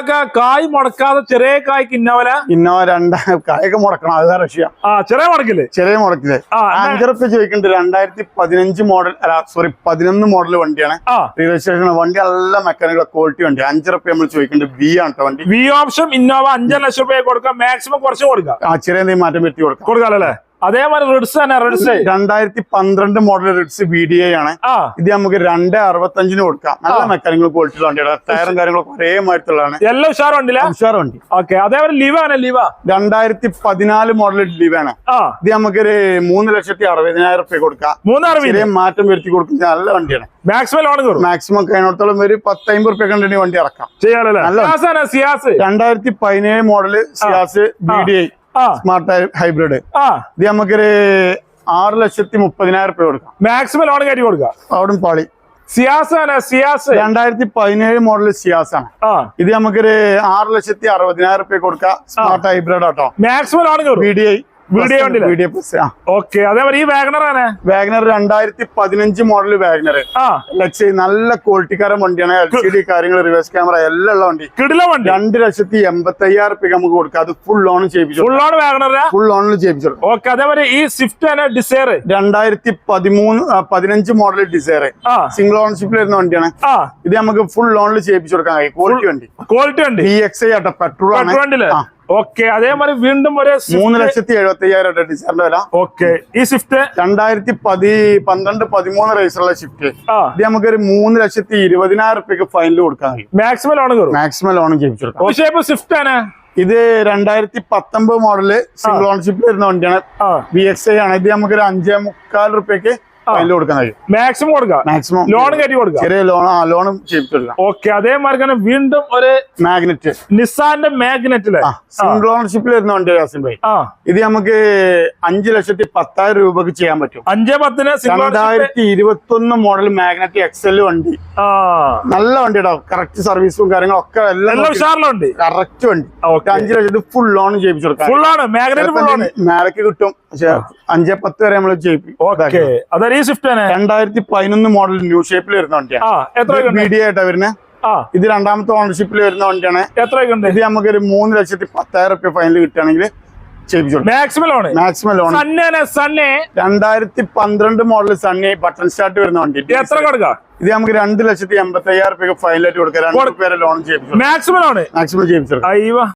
ഇതാക്ക കായ് മുടക്കാതെ ചെറിയ കായ്ക്ക് ഇന്നോല ഇന്നോവ രണ്ടാ കായൊക്കെ മുടക്കണം അത് റഷ്യ ആ ചെറിയ മുടക്കില്ലേ? ചെറിയ മുടക്കില്ലേ? അഞ്ചുറപ്പ് ചോദിക്കുന്നുണ്ട് രണ്ടായിരത്തി പതിനഞ്ച് മോഡൽ അല്ല സോറി പതിനൊന്ന് മോഡൽ വണ്ടിയാണ്. രജിസ്ട്രേഷൻ വണ്ടി നല്ല മെക്കാനിക്കൽ ക്വാളിറ്റി വണ്ടി അഞ്ചുറപ്പ് നമ്മൾ ചോദിക്കുന്നുണ്ട് ബി ആണ് വണ്ടി. വി ഓപ്ഷൻ ഇന്നോവ അഞ്ചര ലക്ഷം രൂപ കൊടുക്കാം മാക്സിമം കുറച്ച് കൊടുക്കാം. ആ ചെറിയ എന്തെങ്കിലും മാറ്റം വരുത്തി കൊടുക്കാം. കൊടുക്കാല്ലേ അതേമാതിരി റിഡ്സ് തന്നെ റിഡ്സ് രണ്ടായിരത്തി പന്ത്രണ്ട് model Ritz B D I ആണ്. ഇത് നമുക്ക് രണ്ട് അറുപത്തഞ്ചിന് കൊടുക്കാം. നല്ല മെക്കാനിക്കൽ ക്വാളിറ്റി വണ്ടിയാണ്. ടയറും കാര്യങ്ങളൊക്കെ ഒരേ മാറ്റുള്ളതാണ് എല്ലാം ഉഷാർ ഉണ്ടല്ലേ ഉഷാർ വണ്ടി. ഓക്കെ അതേപോലെ ലിവ ആണ് ലിവ രണ്ടായിരത്തി പതിനാല് മോഡൽ ലിവ ആണ്. ഇത് നമുക്കൊരു മൂന്ന് ലക്ഷത്തി അറുപതിനായിരം റുപ്യ കൊടുക്കാം. മൂന്നാറ് ചെറിയ മാറ്റം വരുത്തി കൊടുക്കുന്ന നല്ല വണ്ടിയാണ്. മാക്സിമം ലോൺ കയറും? മാക്സിമം കഴിഞ്ഞിടത്തോളം ഒരു പത്തമ്പത് റുപ്യ കണ്ടെങ്കിൽ വണ്ടി ഇറക്കാം. ചെയ്യാലോ രണ്ടായിരത്തി പതിനേഴ് model Ciaz B D I smart hybrid ഇത് നമുക്കൊരു ആറ് ലക്ഷത്തി മുപ്പതിനായിരം രൂപ കൊടുക്കാം. മാക്സിമം ലോൺ കയറ്റി കൊടുക്കാം അവിടെ പാളി. സിയാസ് ആണ് സിയാസ് രണ്ടായിരത്തി പതിനേഴ് മോഡൽ സിയാസ് ആണ്. ഇത് നമുക്കൊരു ആറ് ലക്ഷത്തി അറുപതിനായിരം രൂപ കൊടുക്കാം. Smart hybrid auto. Maximum loan B D I plus okay അതേപോലെ ഈ വാഗ്നർ ആണ് വാഗ്നർ രണ്ടായിരത്തി പതിനഞ്ച് മോഡൽ വാഗ്നർ ലക്ഷ നല്ല ക്വാളിറ്റിക്കാരൻ വണ്ടിയാണ്. എൽ സി ഡി കാര്യങ്ങൾ റിവേഴ്സ് ക്യാമറ എല്ലാം ഉള്ള വണ്ടി. കിടില വണ്ടി. രണ്ട് ലക്ഷത്തി എൺപത്തി അയ്യായിരം റുപ്യ നമുക്ക് കൊടുക്കാം. അത് ഫുൾ ഓൺ ചെയ്യിപ്പിച്ചു ഫുൾ ഓൺ വാഗ്നർ ഫുൾ ഓണിൽ ചെയ്യിപ്പിച്ചു ഓക്കെ അതേപോലെ ഈ സ്വിഫ്റ്റ് ആണ് ഡിസയർ രണ്ടായിരത്തി പതിമൂന്ന് പതിനഞ്ച് മോഡൽ ഡിസയർ സിംഗിൾ ഓണർഷിപ്പിൽ വരുന്ന വണ്ടിയാണ്. ആ. ഇത് നമുക്ക് ഫുൾ ഓണിൽ ചെയ്യിപ്പിച്ചു കൊടുക്കാൻ കഴിയും. ക്വാളിറ്റി വണ്ടി. ക്വാളിറ്റി വണ്ടി. B X I auto petrol ആണ്. ഓക്കെ അതേമാതിരി വീണ്ടും ഒരു മൂന്ന് ലക്ഷത്തി എഴുപത്തി അയ്യായിരം ഡിസയറിന്റെ വില. ഓക്കെ ഈ സ്വിഫ്റ്റ് രണ്ടായിരത്തി പതി പന്ത്രണ്ട് പതിമൂന്ന് റേസുള്ള ഷിഫ്റ്റ് ഇത് നമുക്ക് ഒരു മൂന്ന് ലക്ഷത്തി ഇരുപതിനായിരം റുപ്യക്ക് ഫൈനൽ കൊടുക്കാൻ കഴിയും. മാക്സിമം ലോൺ മാക്സിമം ലോണും ചെയ്യിപ്പിച്ചു സ്വിഫ്റ്റ് ആണ്. ഇത് രണ്ടായിരത്തി പത്തൊമ്പത് മോഡൽ സിംഗിൾ ഓണർഷിപ്പിൽ വരുന്ന വണ്ടിയാണ്. ബി എക്സ് ഐ ആണ്. ഇത് നമുക്ക് ഒരു അഞ്ചേ മുക്കാൽ റുപ്യക്ക് ഫൈനൽ കൊടുക്കാൻ കഴിയും. മാക്സിമം കൊടുക്കാം. മാക്സിമം ലോൺ കയറ്റി കൊടുക്കാം. ചെറിയ ലോൺ ആ ലോണും ചെയ്യിപ്പിച്ചു കൊടുക്കാം ഓക്കെ അതേമാതിരി തന്നെ വീണ്ടും ഒരു മാഗ്നറ്റ് നിസാന്റെ മാഗ്നറ്റിൽ സിംഗിൾ ഓണർഷിപ്പിൽ വരുന്ന വണ്ടി യാസിൻ ഭായി ഇത് നമുക്ക് അഞ്ച് ലക്ഷത്തി പത്തായിരം രൂപക്ക് ചെയ്യാൻ പറ്റും. അഞ്ചേ പത്തിന് രണ്ടായിരത്തി ഇരുപത്തി ഒന്ന് മോഡൽ മാഗ്നറ്റ് എക്സൽ വണ്ടി. നല്ല വണ്ടിയുടെ. കറക്റ്റ് സർവീസും കാര്യങ്ങളും ഒക്കെ എല്ലാം കറക്റ്റ് വണ്ടി. അഞ്ച് ലക്ഷത്തി ഫുൾ ലോൺ ചെയ്യിപ്പിച്ചു കൊടുക്കാം ഫുൾ ആണ്. മാഗ്നറ്റ് ഫുൾ ആണ്. മേലക്ക് കിട്ടും. പക്ഷെ അഞ്ചേ പത്ത് വരെ നമ്മൾ അതായത് ഈ സ്വിഫ്റ്റ് തന്നെ. രണ്ടായിരത്തി പതിനൊന്ന് മോഡൽ ന്യൂ ഷേപ്പിൽ വരുന്ന വണ്ടിയാണ് ആ എത്ര ബി ആയിട്ടാ വരുന്നത് ഇത് രണ്ടാമത്തെ ഓണർഷിപ്പിൽ വരുന്ന വണ്ടിയാണ്. എത്ര ഇത് നമുക്കൊരു മൂന്ന് ലക്ഷത്തി പത്തായിരം റുപ്യ ഫൈനൽ കിട്ടുകയാണെങ്കിൽ ചെയ്യിപ്പിച്ചു കൊടുക്കാം. മാക്സിമം ലോൺ മാക്സിമം ലോൺ സണ്ണേ സണ്ണേ രണ്ടായിരത്തി പന്ത്രണ്ട് മോഡൽ സണ്ണി ബട്ടൺ സ്റ്റാർട്ട് വരുന്ന വണ്ടി. എത്ര കൊടുക്കാം? ഇത് നമുക്ക് രണ്ട് ലക്ഷത്തി എൺപത്തി അയ്യായിരം റുപ്യ ഫൈനലായിട്ട് കൊടുക്കാം. രണ്ട് പേരെ ലോൺ ചെയ്യിപ്പിച്ചു മാക്സിമം ലോൺ മാക്സിമം ചെയ്യിപ്പിച്ചു അയ്യോ.